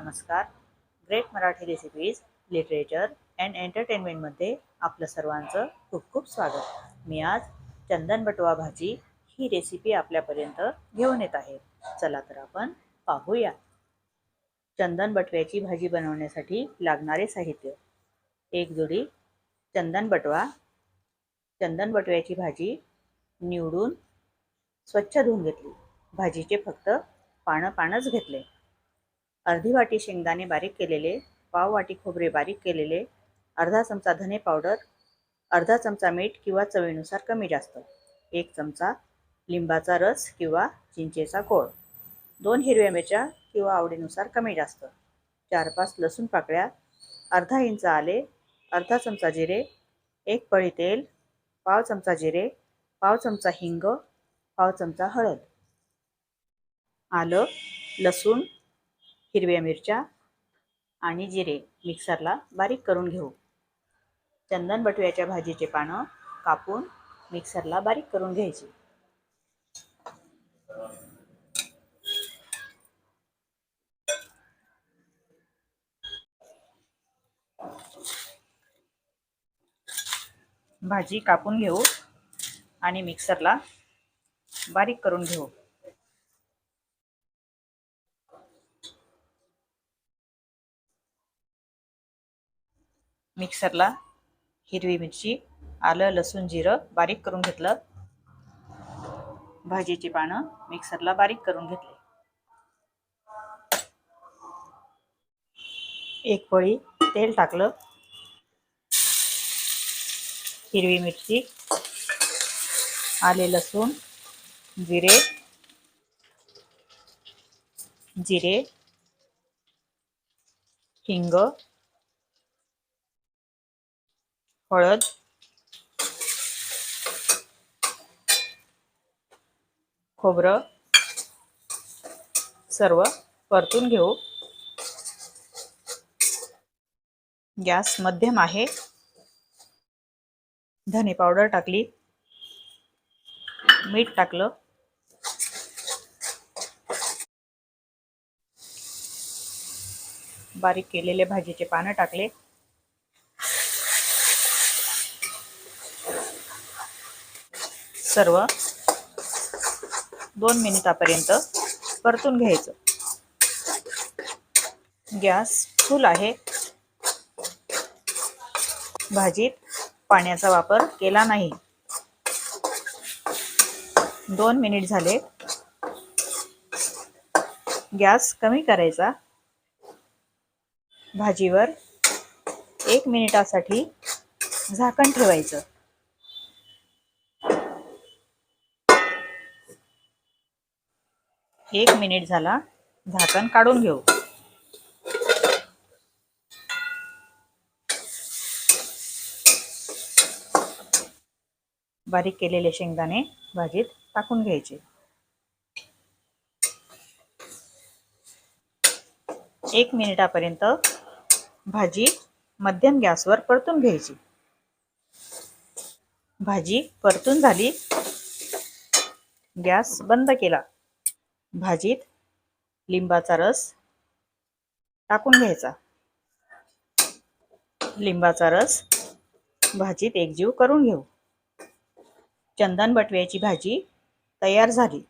नमस्कार. Great Marathi recipes literature and एंटरटेनमेंटमध्ये आपलं सर्वांचं खूप खूप स्वागत. मी आज चंदन बटवा भाजी ही रेसिपी आपल्यापर्यंत घेऊन येत आहे. चला तर आपण पाहूया. चंदन बटव्याची भाजी बनवण्यासाठी लागणारे साहित्य. एक जोडी चंदन बटवा चंदन बटव्याची भाजी निवडून स्वच्छ धुवून घेतली. भाजीचे फक्त पानं पानच घेतले. अर्धी वाटी शेंगदाणे बारीक केलेले पाव वाटी खोबरे बारीक केलेले अर्धा चमचा धने पावडर अर्धा चमचा मीठ किंवा चवीनुसार कमी जास्त एक चमचा लिंबाचा रस किंवा चिंचेचा गोळ दोन हिरव्या मिरच्या किंवा आवडीनुसार कमी जास्त चार पाच लसूण पाकळ्या अर्धा इंच आले अर्धा चमचा जिरे एक पळी तेल पाव चमचा जिरे पाव चमचा हिंग पाव चमचा हळद आलं लसूण हिरव्या मिरच्या आणि जिरे मिक्सरला बारीक करून घेऊ. चंदन बटव्याच्या भाजीचे पानं कापून मिक्सरला बारीक करून घ्यायची. भाजी कापून घेऊ आणि मिक्सरला बारीक करून घेऊ. मिक्सरला हिरवी मिरची आलं लसूण जिरं बारीक करून घेतलं. भाजीची पानं मिक्सरला बारीक करून घेतली. एक पळी तेल टाकलं. हिरवी मिरची आले लसूण जिरे जिरे हिंग हळद. खोबरं. सर्व परतून घेऊ. गॅस मध्यम आहे. धने पावडर टाकली. मीठ टाकलं. बारीक केलेले भाजीचे पानं टाकले. सर्व दोन मिनिटापर्यंत परतून घ्यायचं. गॅस फुल आहे. भाजीत पाण्याचा वापर केला नाही. दोन मिनिट झाले. गॅस कमी करायचा. भाजीवर एक मिनिटासाठी झाकण ठेवायचं. एक मिनिट झाला. झाकण काढून घेऊ. बारीक केलेले शेंगदाणे भाजीत टाकून घ्यायचे. एक मिनिटापर्यंत भाजी मध्यम गॅसवर परतून घ्यायची. भाजी परतून झाली. गॅस बंद केला. भाजीत लिंबाचा रस टाकून घ्यायचा. लिंबाचा रस भाजीत एकजीव करून घेऊ. चंदन बटव्याची भाजी तयार झाली.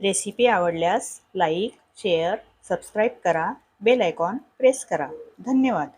रेसिपी आवडल्यास लाईक शेअर सबस्क्राईब करा. बेल आयकॉन प्रेस करा. धन्यवाद.